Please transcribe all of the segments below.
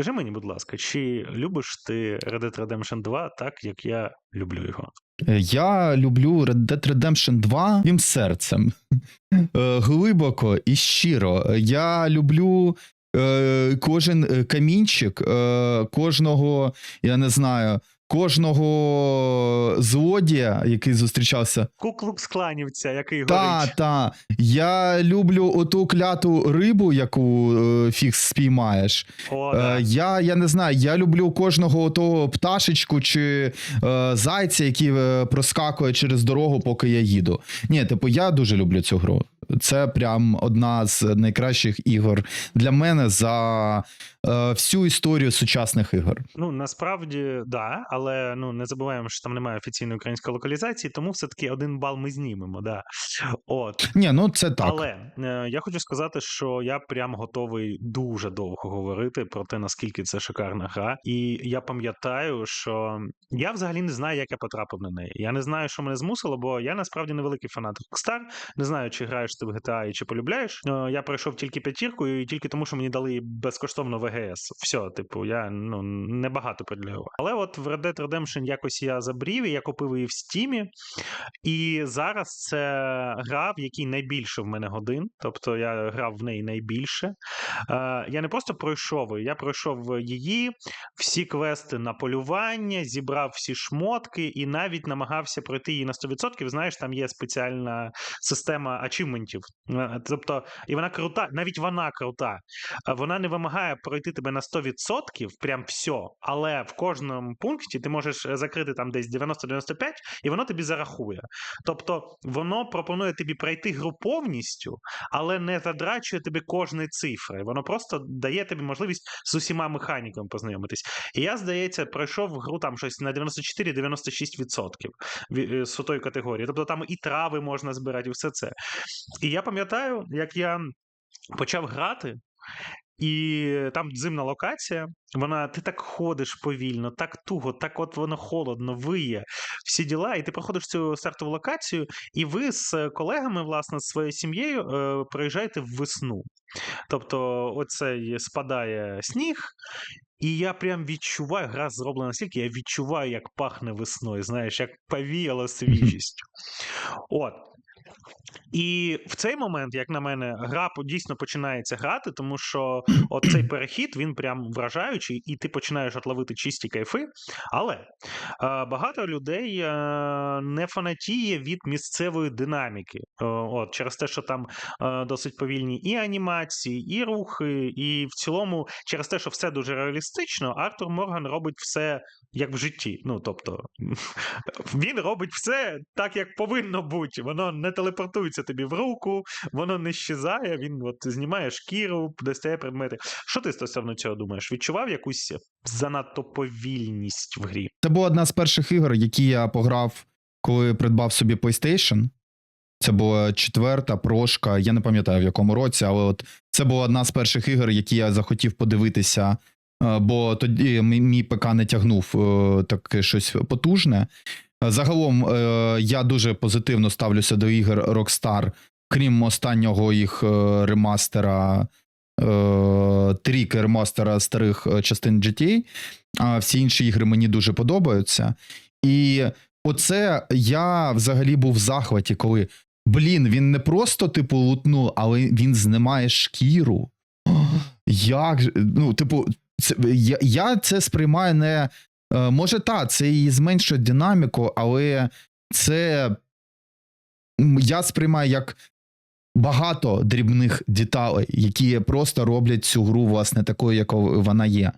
Скажи мені, будь ласка, чи любиш ти Red Dead Redemption 2 так, як я люблю його? Е, Я люблю Red Dead Redemption 2 тим серцем. Е, Глибоко і щиро. Я люблю е, кожен е, камінчик, е, кожного, я не знаю, кожного злодія, який зустрічався. Куклукс кланівця, який Та, горить. та. Я люблю оту кляту рибу, яку е, фікс спіймаєш. О, Е, да. я, я не знаю, я люблю кожного того пташечку чи е, зайця, який е, проскакує через дорогу, поки я їду. Ні, типу, я дуже люблю цю гру. Це прям одна з найкращих ігор для мене за е, всю історію сучасних ігор. Ну насправді да, але ну не забуваємо, що там немає офіційної української локалізації, тому все-таки один бал ми знімемо. Да. От. Ні, ну це так. Але е, я хочу сказати, що я прям готовий дуже довго говорити про те, наскільки це шикарна гра. І я пам'ятаю, що я взагалі не знаю, як я потрапив на неї. Я не знаю, що мене змусило, бо я насправді невеликий фанат Rockstar. Не знаю, чи граєш ти в GTA і чи полюбляєш. Е, Я пройшов тільки п'ятірку, і тільки тому, що мені дали безкоштовно ВГС. Все, типу, я ну небагато приділив. Але от в Red Dead Redemption якось я забрів, і я купив її в Стімі. І зараз це гра, в якій найбільше в мене годин, тобто я грав в неї найбільше. Е, я не просто пройшов, я пройшов її, всі квести на полювання, зібрав всі шмотки і навіть намагався пройти її на 100%. Знаєш, там є спеціальна система ачівментів. Е, Тобто, і вона крута, навіть вона крута. Е, Вона не вимагає пройти тебе на 100%, прям все. Але в кожному пункті ти можеш е, закрити там десь 90-95, і воно тобі зарахує. Тобто воно пропонує тобі пройти гру повністю, але не задрачує тобі кожної цифри. Воно просто дає тобі можливість з усіма механіками познайомитись. І я, здається, пройшов гру там щось на 94-96% е, з тої категорії. Тобто там і трави можна збирати, і все це. І я пам'ятаю, як я почав грати. І там зимна локація, вона ти так ходиш повільно, так туго, так от воно холодно, виє, всі діла, і ти проходиш цю стартову локацію, і ви з колегами, власне, з своєю сім'єю е, приїжджаєте в весну. Тобто, оцей спадає сніг, і я прям відчуваю, гра зроблена настільки, я відчуваю, як пахне весною, знаєш, як повіяло свіжістю. От. І в цей момент, як на мене, гра дійсно починається грати, тому що от цей перехід він прям вражаючий, і ти починаєш от ловити чисті кайфи. Але е, багато людей е, не фанатіє від місцевої динаміки. Е, от, через те, що там е, досить повільні і анімації, і рухи, і в цілому, через те, що все дуже реалістично, Артур Морган робить все як в житті. Ну, тобто, він робить все так, як повинно бути. Воно не телепортується тобі в руку, воно не щезає, він от знімає шкіру, достає предмети. Що ти стосовно цього думаєш? Відчував якусь занадто повільність в грі? Це була одна з перших ігор, які я пограв, коли придбав собі PlayStation. Це була четверта прошка, я не пам'ятаю в якому році, але от це була одна з перших ігор, які я захотів подивитися, е, бо тоді мій ПК не тягнув е, таке щось потужне. Загалом е, я дуже позитивно ставлюся до ігор Rockstar, крім останнього їх е, ремастера, е, трійки ремастера старих частин GTA. А всі інші ігри мені дуже подобаються. І оце я взагалі був в захваті, коли блін, він не просто типу лутнув, але він знімає шкіру. Як ну, типу, це, я, я це сприймаю не. Е, Може, та, це і зменшує динаміку, але це я сприймаю як багато дрібних деталей, які просто роблять цю гру, власне, такою, якою вона є.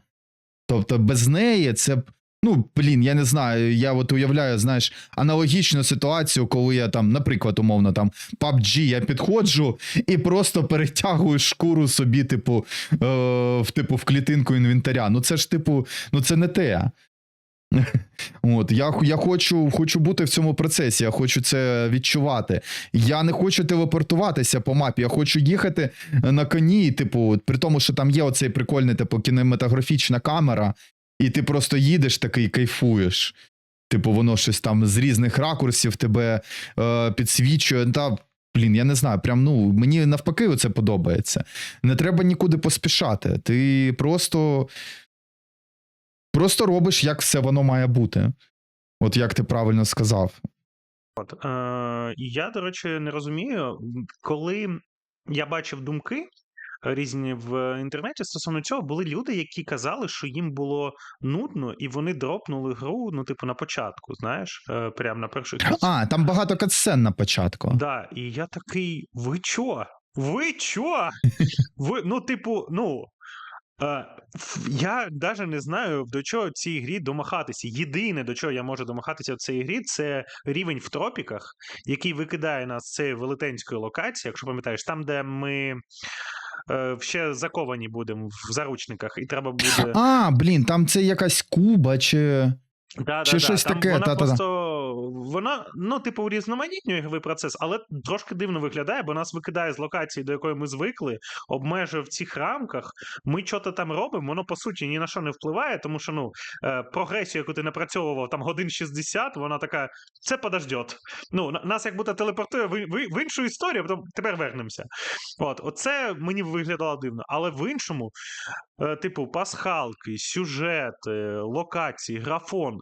Тобто без неї це б. Ну, блін, я не знаю. Я от уявляю, знаєш, аналогічну ситуацію, коли я там, наприклад, умовно, там PUBG, я підходжу і просто перетягую шкуру собі, типу, е, в типу в клітинку інвентаря. Ну це ж, типу, ну це не те. От, я, я хочу, хочу бути в цьому процесі, я хочу це відчувати. Я не хочу телепортуватися по мапі, я хочу їхати на коні, типу, при тому, що там є оцей прикольний, типу, кінематографічна камера, і ти просто їдеш такий, кайфуєш. Типу, воно щось там з різних ракурсів тебе е, підсвічує. Та, блін, я не знаю, прям ну, мені навпаки це подобається. Не треба нікуди поспішати. Ти просто просто робиш, як все воно має бути. От як ти правильно сказав. От, е, я, до речі, не розумію, коли я бачив думки різні в інтернеті стосовно цього, були люди, які казали, що їм було нудно, і вони дропнули гру, ну, типу, на початку, знаєш, е, прямо на перших А, там багато катсцен на початку. Да, і я такий: ви чо? Ви чо? Ви, ну, типу, ну. Е, я навіть не знаю, до чого цій грі домахатися. Єдине, до чого я можу домахатися в цій грі, це рівень в тропіках, який викидає нас з цієї велетенської локації, якщо пам'ятаєш, там, де ми е, ще заковані будемо в заручниках, і треба буде. А, блін, там це якась Куба чи. Да, Чи да, щось да. Таке, вона та-та-та. просто вона, ну, типу, урізноманітнює ігровий процес, але трошки дивно виглядає, бо нас викидає з локації, до якої ми звикли, обмежує в цих рамках. Ми що там робимо, воно по суті ні на що не впливає, тому що ну, е, прогресію, яку ти напрацьовував там годин 60, вона така: це подождет. Ну, на- нас як будто телепортує в, в, в іншу історію, потім тепер вернемося. От, оце мені виглядало дивно. Але в іншому, е, типу, пасхалки, сюжети, локації, графон.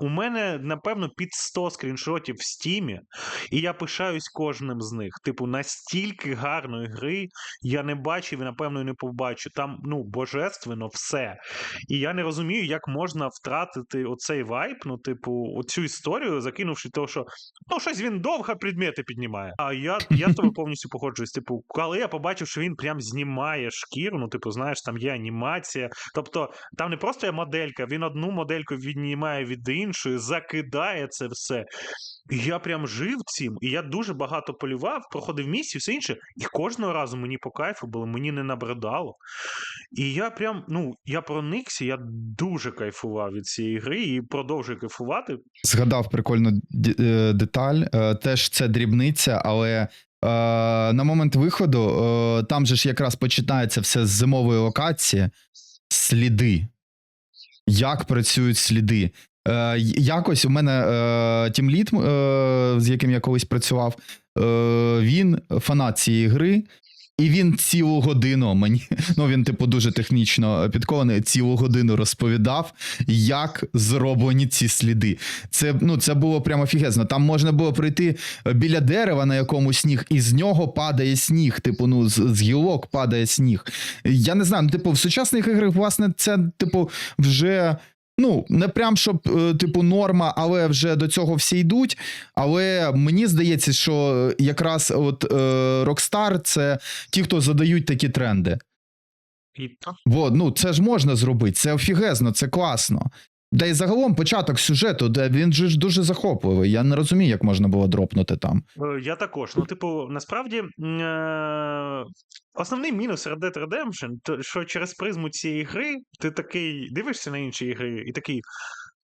У мене, напевно, під 100 скріншотів в стімі, і я пишаюсь кожним з них. Типу, настільки гарної гри я не бачив і, напевно, не побачу. Там, ну, божественно все. І я не розумію, як можна втратити оцей вайб, ну, типу, оцю історію, закинувши того, що ну, щось він довго предмети піднімає. А я, я з тобою повністю погоджуюсь. Типу, коли я побачив, що він прям знімає шкіру, ну, типу, знаєш, там є анімація. Тобто, там не просто є моделька, він одну модельку віднімає від іншої, закидає це все. І я прям жив цим, і я дуже багато полював, проходив місії, все інше, і кожного разу мені по кайфу було, мені не набридало. І я прям, ну, я проникся, я дуже кайфував від цієї гри і продовжую кайфувати. Згадав прикольну е, деталь. Е, Теж це дрібниця, але е, на момент виходу там же ж якраз починається все з зимової локації. Сліди. Як працюють сліди. Е, якось у мене е, тімліт, е, з яким я колись працював, е, він фанат цієї гри. І він цілу годину мені, ну він, типу, дуже технічно підкований, цілу годину розповідав, як зроблені ці сліди. Це, ну, це було прямо фігезно. Там можна було пройти біля дерева на якомусь сніг, і з нього падає сніг. Типу, ну, з, з гілок падає сніг. Я не знаю, ну, типу, в сучасних іграх, власне, це, типу, вже. Ну, не прям щоб, е, типу, норма, але вже до цього всі йдуть. Але мені здається, що якраз от е, Rockstar — це ті, хто задають такі тренди. Бо ну це ж можна зробити, це офігезно, це класно. Да й загалом початок сюжету, де він ж дуже захопливий. Я не розумію, як можна було дропнути там. Е, Я також. Ну, типу, насправді, е- основний мінус Red Dead Redemption, то що через призму цієї гри ти такий дивишся на інші ігри і такий.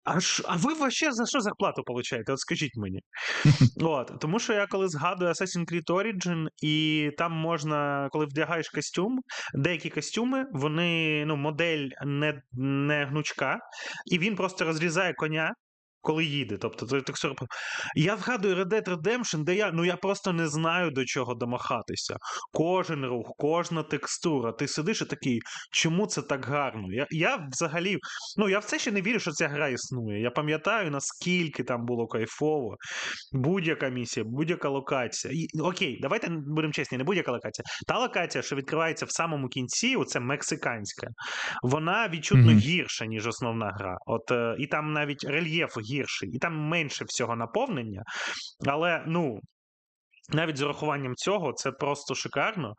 А, ш, а ви вообще за що зарплату получаєте? От скажіть мені. От, тому що я коли згадую Assassin's Creed Origin, і там можна, коли вдягаєш костюм, деякі костюми, вони, ну, модель не, не гнучка, і він просто розрізає коня. Коли їде, тобто той текстур. Я вгадую Red Dead Redemption, де я ну я просто не знаю до чого домахатися. Кожен рух, кожна текстура. Ти сидиш і такий, чому це так гарно? Я, я взагалі, ну я в це ще не вірю, що ця гра існує. Я пам'ятаю, наскільки там було кайфово. Будь-яка місія, будь-яка локація. І, окей, давайте будемо чесні, не будь-яка локація. Та локація, що відкривається в самому кінці, оце мексиканська, вона відчутно Мгм. гірша, ніж основна гра. От е, і там навіть рельєф гірший, і там менше всього наповнення. Але ну. Навіть з урахуванням цього це просто шикарно.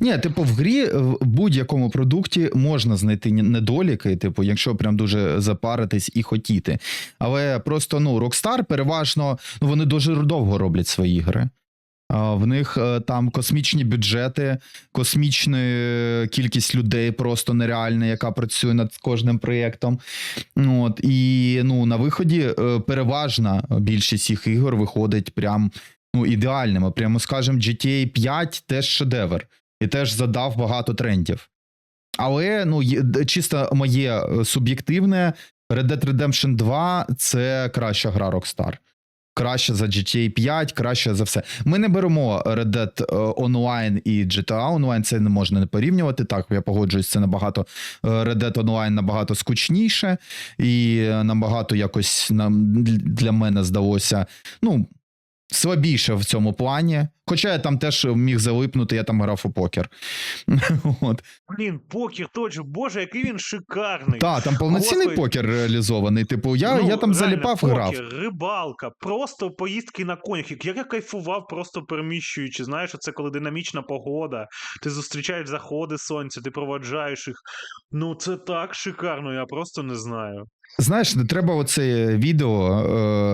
Ні, типу, в грі в будь-якому продукті можна знайти недоліки, типу, якщо прям дуже запаритись і хотіти. Але просто ну, Rockstar переважно ну, вони дуже довго роблять свої ігри. В них е, там космічні бюджети, космічна е, кількість людей просто нереальна, яка працює над кожним проєктом. От, і ну, на виході е, переважна більшість їх ігор виходить прям ну, ідеальними. Прямо скажемо, GTA 5 теж шедевр і теж задав багато трендів. Але ну, чисто моє суб'єктивне, Red Dead Redemption 2 це краща гра Rockstar. Краще за GTA 5, краще за все. Ми не беремо Red Dead е, Online і GTA Online, це не можна не порівнювати. Так, я погоджуюсь, це набагато е, Red Dead Online набагато скучніше і е, набагато якось нам для мене здалося. Ну, слабіше в цьому плані. Хоча я там теж міг залипнути, я там грав у покер. От. Блін, покер точно, боже, який він шикарний. Так, там повноцінний Господи. покер реалізований. Типу, я, Ну, я там реально, заліпав, покер, грав. Рибалка, просто поїздки на конях. Як я кайфував, просто переміщуючи. Знаєш, це коли динамічна погода, ти зустрічаєш заходи сонця, ти проводжаєш їх. Ну, це так шикарно, я просто не знаю. Знаєш, не треба оце відео,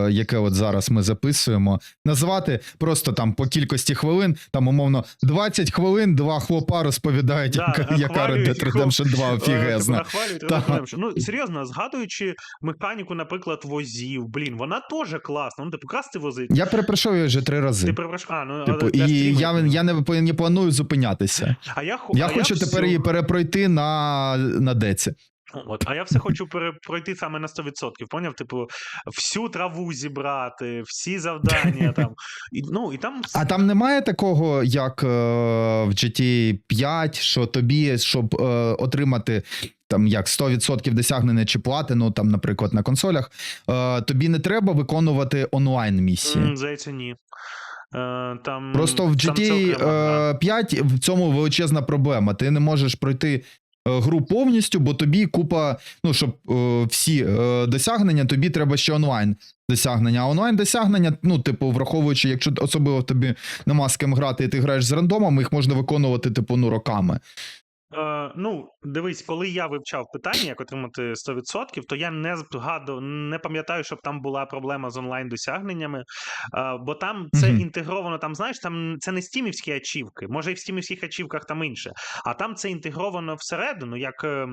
е, яке от зараз ми записуємо, називати просто там по кількості хвилин, там умовно 20 хвилин, два хлопа розповідають, Да, яка, яка Red Dead. Redemption 2 Е, типу, офігезна. Ну, серйозно, згадуючи механіку, наприклад, возів, блін, вона теж класна. Ну, типу, красти возить. Я перепрошую її вже три рази. Ти прибраш... А, ну, Типу, і я, я не, не планую зупинятися. А я, Я а хочу всю- тепер її перепройти на, на деці. От, а я все хочу пройти саме на 100%. Поняв? Типу, всю траву зібрати, всі завдання там. І, ну, і там А там немає такого, як е, в GTA 5, що тобі, щоб е, отримати там як 100% досягнення чи платину, там, наприклад, на консолях, е, тобі не треба виконувати онлайн місії. здається, ні. Е, там, Просто в там це GTA окрема гра. е, 5 в цьому величезна проблема. Ти не можеш пройти. Е, Гру повністю, бо тобі купа, ну щоб е, всі е, досягнення, тобі треба ще онлайн досягнення. А онлайн досягнення, ну, типу, враховуючи, якщо особливо тобі нема з ким грати, і ти граєш з рандомом, їх можна виконувати, типу, ну, роками. Е, ну, дивись, коли я вивчав питання, як отримати 100%, то я не згадував, не пам'ятаю, щоб там була проблема з онлайн досягненнями. Е, бо там це Мгм. інтегровано, там, знаєш, там це не стімівські ачівки, може і в стімівських ачівках там інше. А там це інтегровано всередину, як е, е,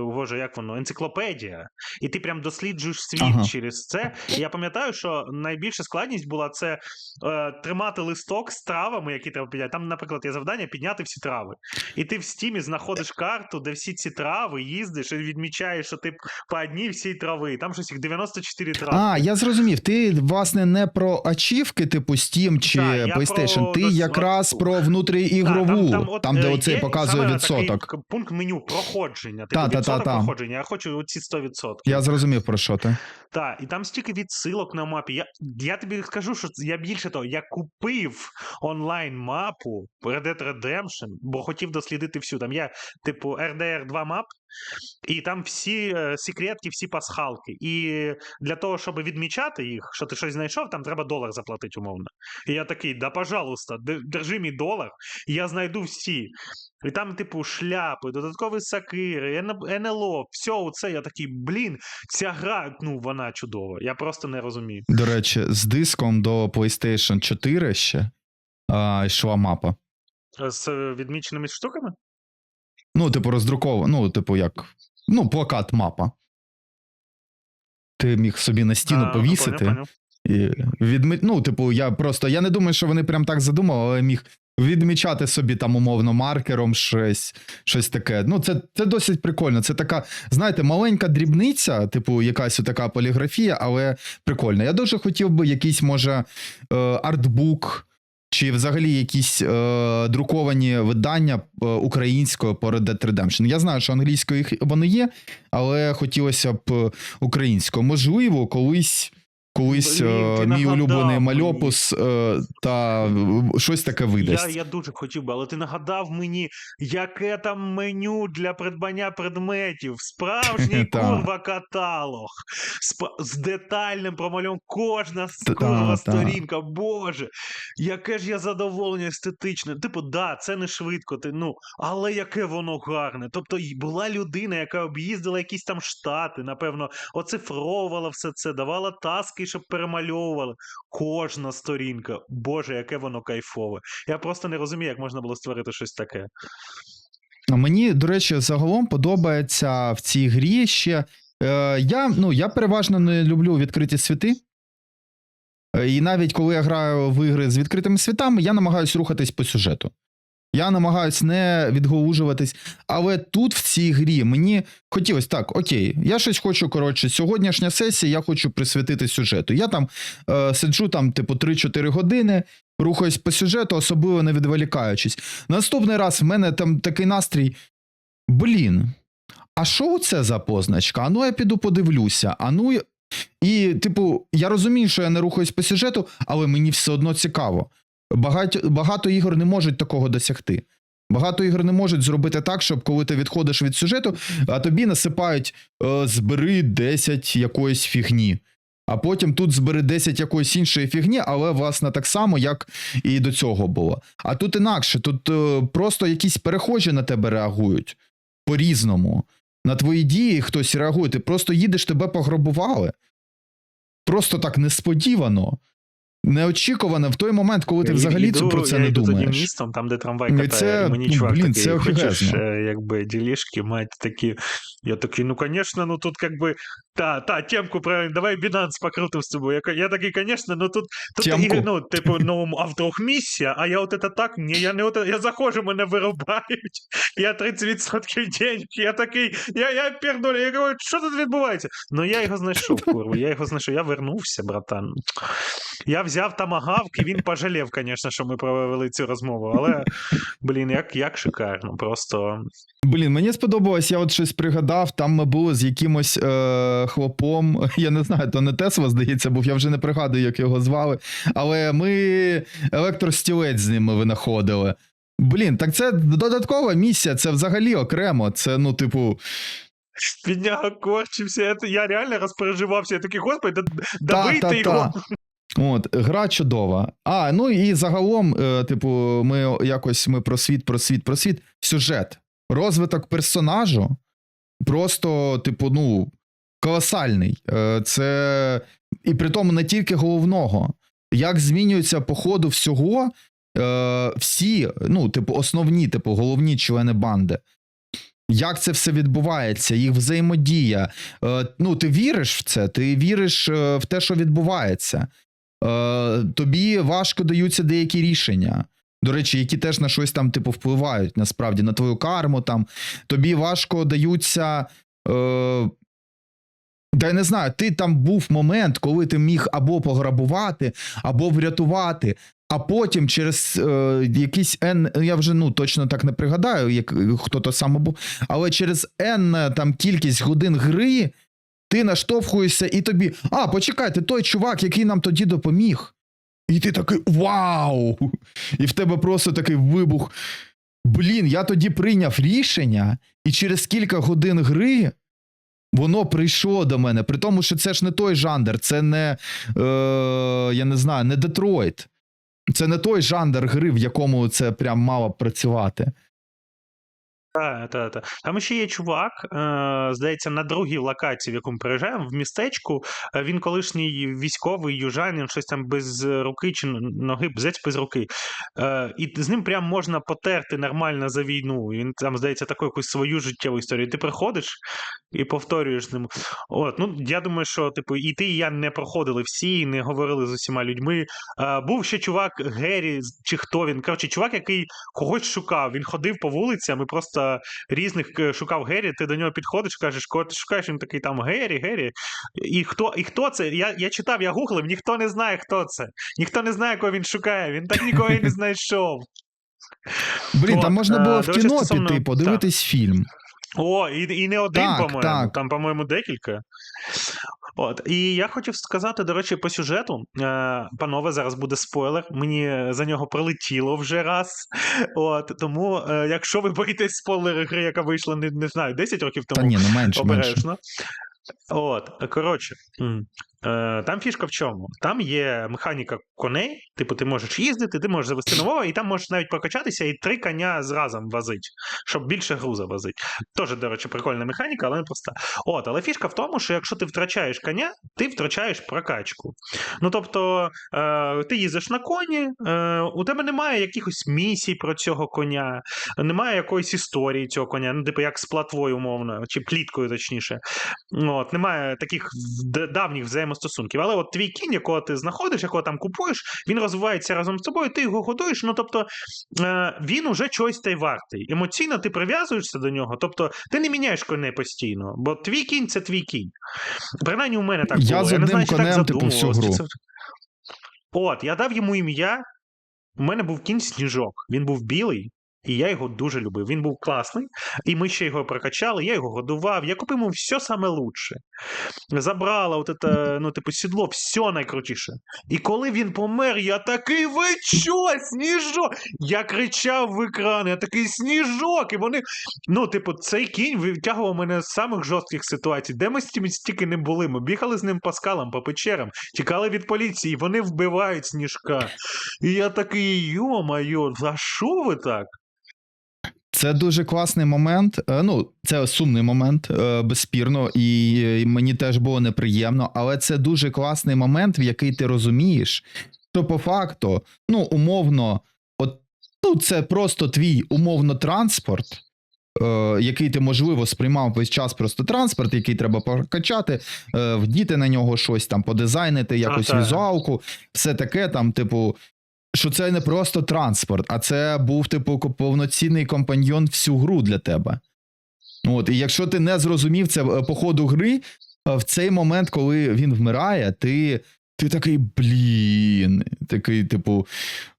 боже, як воно, енциклопедія. І ти прям досліджуєш світ Ага. через це. І я пам'ятаю, що найбільша складність була це е, тримати листок з травами, які треба підняти. Там, наприклад, є завдання підняти всі трави. І ти в стімі знаходиш карту, де всі ці трави, їздиш і відмічаєш, що ти по одній всій трави. Там щось їх 94 трави. А, я зрозумів. Ти, власне, не про ачівки, типу Steam чи Так, PlayStation, про ти якраз про внутріігрову, там, от, де е, оцей показує саме відсоток. Такий пункт меню проходження. Типу, та, відсоток та, та. проходження. Я хочу оці 100%. Я зрозумів про що ти. Так, і там стільки відсилок на мапі. Я, я тобі скажу, що я більше того, я купив онлайн-мапу Red Dead Redemption, бо хотів дослідити всю. Там є, типу, RDR 2 мап, і там всі е, секретки, всі пасхалки. І для того, щоб відмічати їх, що ти щось знайшов, там треба долар заплатити умовно. І я такий, да, пожалуйста, держи мій долар, я знайду всі. І там, типу, шляпи, додаткові сакири, НЛО, все оце. Я такий, блін, ця гра, ну, вона чудова. Я просто не розумію. До речі, з диском до PlayStation 4 ще а, йшла мапа. З відміченими штуками? Ну, типу, роздрукована, ну, типу, як. Ну, плакат мапа. Ти міг собі на стіну А, повісити. І відми... Ну, типу, я просто я не думаю, що вони прям так задумали, але міг відмічати собі там умовно маркером щось, щось таке. Ну, це, це досить прикольно. Це така, знаєте, маленька дрібниця, типу, якась така поліграфія, але прикольно. Я дуже хотів би якийсь, може, е, артбук. Чи взагалі якісь е, друковані видання е, українською по Red Dead Redemption. Я знаю, що англійською їх воно є, але хотілося б українською. Можливо, колись Колись Блін, е, мій улюблений мені. мальопус е, та щось таке видасть. я дуже хотів би, але ти нагадав мені, яке там меню для придбання предметів. Справжній курва каталог. Сп- з детальним промальом кожна курва сторінка. Боже, яке ж я задоволення естетичне. Типу, да, це не швидко, ти, ну, але яке воно гарне. Тобто була людина, яка об'їздила якісь там штати, напевно, оцифровувала все це, давала таски, щоб перемальовували. Кожна сторінка. Боже, яке воно кайфове. Я просто не розумію, як можна було створити щось таке. Мені, до речі, загалом подобається в цій грі ще. Е, я, ну, я переважно не люблю відкриті світи. Е, І навіть коли я граю в ігри з відкритими світами, я намагаюся рухатись по сюжету. Я намагаюсь не відголужуватись. Але тут в цій грі мені хотілося так, окей, я щось хочу. Коротше, сьогоднішня сесія я хочу присвятити сюжету. Я там е, сиджу там, типу, 3-4 години, рухаюсь по сюжету, особливо не відволікаючись. Наступний раз в мене там такий настрій. Блін, а що це за позначка? А ну я піду подивлюся. А ну. І, типу, я розумію, що я не рухаюсь по сюжету, але мені все одно цікаво. Багато, багато ігор не можуть такого досягти. Багато ігор не можуть зробити так, щоб коли ти відходиш від сюжету, а тобі насипають е, збери 10 якоїсь фігні. А потім тут збери 10 якоїсь іншої фігні, але власне так само, як і до цього було. А тут інакше, тут е, просто якісь перехожі на тебе реагують по-різному. На твої дії хтось реагує. Ти просто їдеш, тебе пограбували. Просто так несподівано, неочікувано в той момент, коли ти Я взагалі йду- про це я не йду думаєш. містом, там, де трамвай Ну, катає, це, і мені ну, чувак блін, такий, це хочеш, е, якби, ділішки мать такі. Я такий, ну, звісно, ну тут якби, та, та, темку правильно, давай Binance покрутим з тобою. Я, я такий, звісно, ну тут, тут Темку? ну, типу, ну, а вдруг місія, а я от це так, ні, я не от, я заходжу, мене вирубають, я 30% денег, я такий, я, я пердолю, я кажу, що тут відбувається? Ну, я його знайшов, курву, я його знайшов, я вернувся, братан. Я взяв тамагавк, і він пожалів, звісно, що ми провели цю розмову, але, блін, як, як шикарно, просто. Блін, мені сподобалось, я от щось пригадав. Там ми були з якимось е, хлопом. Я не знаю, то не Тесла, здається, був, я вже не пригадую, як його звали. Але ми електростілець з ними винаходили. Блін, так це додаткова місія, це взагалі окремо. Це, ну, типу, Бідняга корчився, я, реально розпереживався, я такий, господи, добийте його. От, гра чудова. А, ну і загалом, е, типу, ми якось ми про світ, про світ, про світ. Сюжет. Розвиток персонажу просто, типу, ну, колосальний. Е, це і при тому не тільки головного. Як змінюється по ходу всього, е, всі, ну, типу, основні, типу, головні члени банди. Як це все відбувається, їх взаємодія. Е, ну, ти віриш в це, ти віриш е, в те, що відбувається. Е, тобі важко даються деякі рішення. До речі, які теж на щось там, типу, впливають насправді на твою карму. Там. Тобі важко даються. Е, та я не знаю, ти там був момент, коли ти міг або пограбувати, або врятувати, а потім через е, якийсь N, я вже ну точно так не пригадаю, як хто то саме був, але через N там кількість годин гри ти наштовхуєшся і тобі. А, почекайте, той чувак, який нам тоді допоміг. І ти такий вау! І в тебе просто такий вибух. Блін, я тоді прийняв рішення, і через кілька годин гри воно прийшло до мене. При тому, що це ж не той жанр, це не, е, я не знаю, не Детройт. Це не той жанр гри, в якому це прям мало працювати. Так, так, так. Там ще є чувак, е, здається, на другій локації, в яку ми приїжджаємо, в містечку. Е, Він колишній військовий южанин, щось там без руки чи ноги, здається, без руки. Е, і з ним прям можна потерти нормально за війну. Він там, здається, таку якусь свою життєву історію. Ти приходиш і повторюєш з ним. От, ну, я думаю, що типу, і ти, і я не проходили всі, не говорили з усіма людьми. Був ще чувак Геррі, чи хто він. Коротше, чувак, який когось шукав. Він ходив по вулицям і просто різних е, шукав Геррі. Ти до нього підходиш, кажеш, кого ти шукаєш, він такий там Геррі, Геррі. І хто, і хто це? Я, я читав, я гуглив, ніхто не знає, хто це. Ніхто не знає, кого він шукає. Він так нікого і не знайшов. Блін, там можна е, було в кіно піти, подивитись фільм. О, і, і не один, Так, по-моєму. так. Там, по-моєму, декілька. От. І я хотів сказати, до речі, по сюжету. Е, панове, зараз буде спойлер. Мені за нього прилетіло вже раз. От. Тому, е, якщо ви боїтесь спойлери гри, яка вийшла, не, не знаю, 10 років тому. Та ні, ну менше, менше. Обережно. От, коротше, там фішка в чому? Там є механіка коней, типу, ти можеш їздити, ти можеш завести нового, і там можеш навіть прокачатися і три коня зразом возити, щоб більше груза возити. Теж, до речі, прикольна механіка, але не проста. От, але фішка в тому, що якщо ти втрачаєш коня, ти втрачаєш прокачку. Ну тобто, е, ти їздиш на коні, е, у тебе немає якихось місій про цього коня, немає якоїсь історії цього коня, ну, типу, як з платвою, умовно, чи пліткою, точніше. От, немає таких давніх взаємозв'язків взаємостосунків. Але от твій кінь, якого ти знаходиш, якого там купуєш, він розвивається разом з тобою, ти його годуєш. Ну тобто е, він уже чогось та й вартий. Емоційно ти прив'язуєшся до нього. Тобто ти не міняєш коней постійно, бо твій кінь це твій кінь. Принаймні, у мене так Я було. з я не знаю, чи так типу, всю гру. це- От, я дав йому ім'я. У мене був кінь сніжок. Він був білий, і я його дуже любив. Він був класний, і ми ще його прокачали, я його годував, я купив йому все саме лучше. Забрала от это, ну, типу, сідло, все найкрутіше. І коли він помер, я такий, ви що, сніжок? Я кричав в екран, я такий сніжок. І вони. Ну, типу, цей кінь витягував мене з самих жорстких ситуацій. Де ми стільки стільки не були? Ми бігали з ним по скалам, по печерам, тікали від поліції, і вони вбивають сніжка. І я такий, йо-майо, за що ви так? Це дуже класний момент. Е, Ну, це сумний момент, е, безспірно, і мені теж було неприємно, але це дуже класний момент, в який ти розумієш, що по факту, ну, умовно, от ну, це просто твій умовно транспорт. е, Який ти можливо сприймав весь час просто транспорт, який треба прокачати, е, вдіти на нього щось там, подизайнити, якось так. візуалку, все таке там, типу, що це не просто транспорт, а це був, типу, повноцінний компаньйон всю гру для тебе. От, і якщо ти не зрозумів це е, по ходу гри, е, в цей момент, коли він вмирає, ти. Ти такий, блін, такий, типу,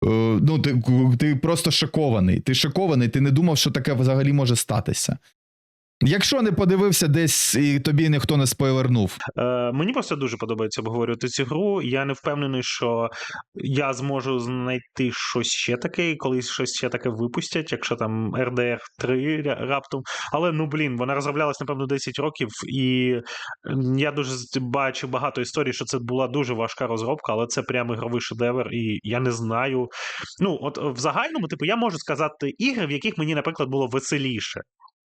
е, ну, ти, ти просто шокований. Ти шокований, ти не думав, що таке взагалі може статися. Якщо не подивився десь і тобі ніхто не спойлернув, Е, мені просто дуже подобається обговорювати цю гру. Я не впевнений, що я зможу знайти щось ще таке, колись щось ще таке випустять, якщо там RDR 3 раптом. Але ну блін, вона розроблялась, напевно, 10 років, і я дуже бачу багато історій, що це була дуже важка розробка, але це прям ігровий шедевр, і я не знаю. Ну, от в загальному, типу, я можу сказати ігри, в яких мені, наприклад, було веселіше.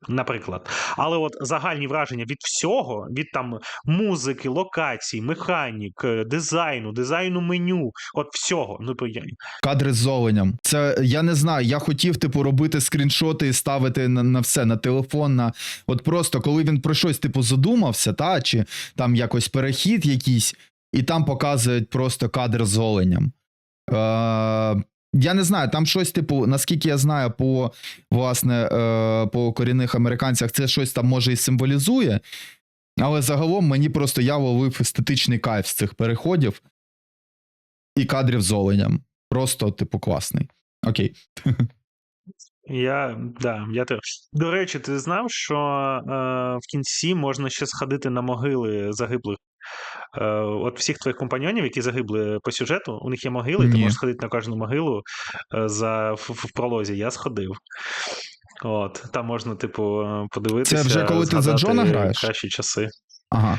Наприклад, але от загальні враження від всього, від там музики, локацій, механік, е, дизайну, дизайну меню, от всього. Ну, то кадри з золенням. Це я не знаю. Я хотів, типу, робити скріншоти і ставити на, на все, на телефон. На от просто коли він про щось, типу, задумався, та чи там якось перехід якийсь, і там показують просто кадр з золенням. Е, я не знаю, там щось, типу, наскільки я знаю, по власне е, по корінних американцях це щось там може і символізує. Але загалом мені просто я ловив естетичний кайф з цих переходів і кадрів з оленям. Просто, типу, класний. Окей. Я, да, я теж. До речі, ти знав, що е, в кінці можна ще сходити на могили загиблих. Е, от всіх твоїх компаньонів, які загибли по сюжету, у них є могили, і ти можеш сходити на кожну могилу е, за, в, в пролозі. Я сходив. От, там можна, типу, е, подивитися. Це вже коли ти за Джона граєш? Кращі часи. Ага.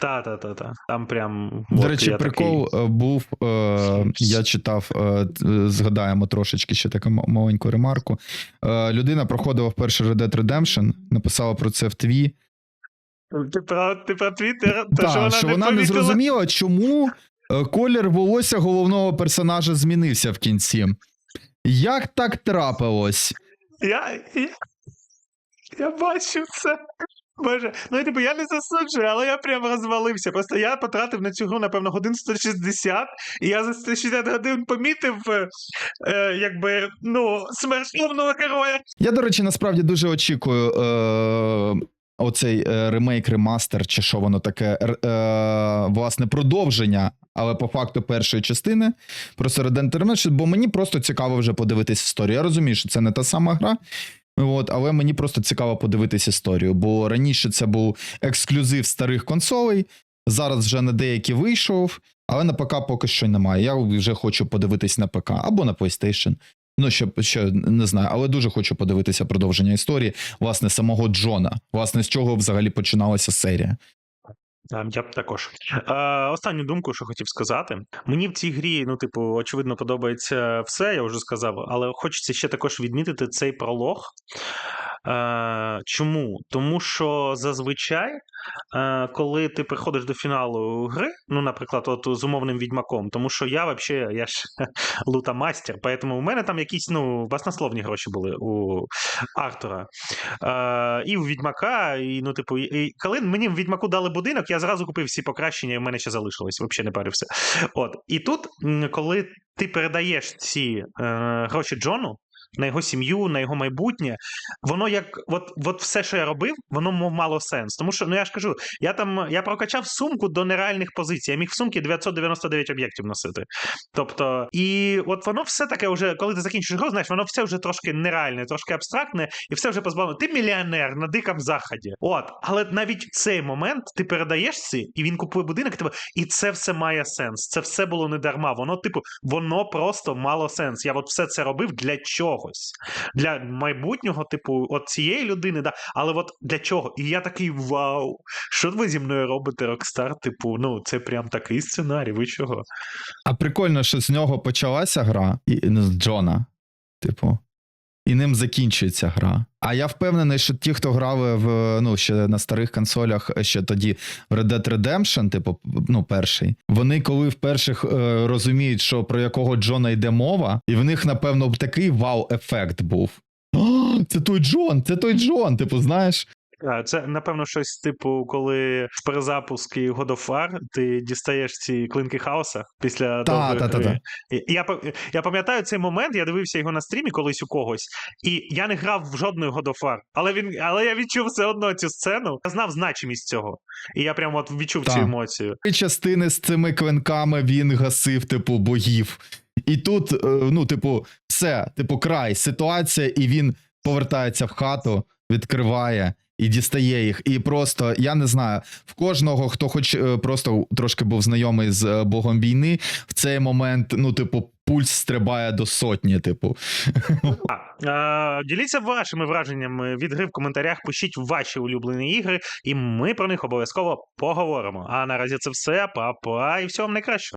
Та, та, та, та. Там прям. До от речі, я прикол такий, був. Е, я читав, е, згадаємо трошечки ще таку маленьку ремарку. Е, людина проходила вперше Red Dead Redemption, написала про це в тві. Ти про, ти про Твіттер? Та, що вона, що не, вона не зрозуміла, чому е, колір волосся головного персонажа змінився в кінці. Як так трапилось? Я, я, я бачив це. Боже, ну типу, я не засуджую, але я прям розвалився. Просто я потратив на цю гру, напевно, годин 160, і я за 160 годин помітив, е, е, якби, ну, смерть головного героя. Я, до речі, насправді дуже очікую е, оцей е, ремейк, ремастер, чи що воно таке, е, власне, продовження, але по факту першої частини про Red Dead бо мені просто цікаво вже подивитись історію. Я розумію, що це не та сама гра. От, але мені просто цікаво подивитись історію, бо раніше це був ексклюзив старих консолей, зараз вже на деякі вийшов, але на ПК поки що немає. Я вже хочу подивитись на ПК або на PlayStation. Ну, що ще не знаю, але дуже хочу подивитися продовження історії, власне, самого Джона, власне, з чого взагалі починалася серія. Я б також. Е, останню думку, що хотів сказати. Мені в цій грі, ну, типу, очевидно, подобається все, я вже сказав, але хочеться ще також відмітити цей пролог. Е, чому? Тому що зазвичай, е, коли ти приходиш до фіналу гри, ну, наприклад, от з умовним відьмаком, тому що я взагалі, я ж лутамастер, поэтому у мене там якісь ну, баснословні гроші були у Артура. Е, і у Відьмака, і, ну, типу, і, коли мені в Відьмаку дали будинок, я зразу купив всі покращення, і в мене ще залишилось, взагалі не парився. От. І тут, коли ти передаєш ці е, гроші Джону, на його сім'ю, на його майбутнє, воно як от, от все, що я робив, воно мало сенс. Тому що, ну я ж кажу, я там я прокачав сумку до нереальних позицій. Я міг в сумки 999 об'єктів носити. Тобто, і от воно все таке вже, коли ти закінчиш гру, знаєш, воно все вже трошки нереальне, трошки абстрактне, і все вже позбавлено. Ти мільйонер на дикому заході. От, але навіть в цей момент ти передаєш ці, і він купує будинок, тебе, і це все має сенс. Це все було не дарма. Воно, типу, воно просто мало сенс. Я от все це робив для чогось. Для майбутнього, типу, от цієї людини, да. Але от для чого? І я такий вау! Що ви зі мною робите, Рокстар? Типу, ну це прям такий сценарій. Ви чого? А прикольно, що з нього почалася гра, і ну, з Джона, типу, і ним закінчується гра. А я впевнений, що ті, хто грали в ну ще на старих консолях, ще тоді в Red Dead Redemption, типу, ну, перший, вони коли вперше е, розуміють, що про якого Джона йде мова, і в них, напевно, такий вау-ефект був. О, це той Джон, це той Джон, типу, знаєш. Це, напевно, щось типу, коли в перезапуску God of War ти дістаєш ці клинки хаоса після Та, та, та, та. Я, я пам'ятаю цей момент, я дивився його на стрімі колись у когось, і я не грав в жодної God of War, але він, але я відчув все одно цю сцену. Я знав значимість цього. І я прям от відчув цю емоцію. Частини з цими клинками він гасив, типу, богів. І тут, е, ну, типу, все, типу, край, ситуація, і він повертається в хату, відкриває і дістає їх. І просто, я не знаю, в кожного, хто хоч е, просто трошки був знайомий з е, Богом війни, в цей момент, ну, типу, пульс стрибає до сотні, типу. А, діліться вашими враженнями від гри в коментарях, пишіть ваші улюблені ігри, і ми про них обов'язково поговоримо. А наразі це все. Па-па, і всього вам найкращого.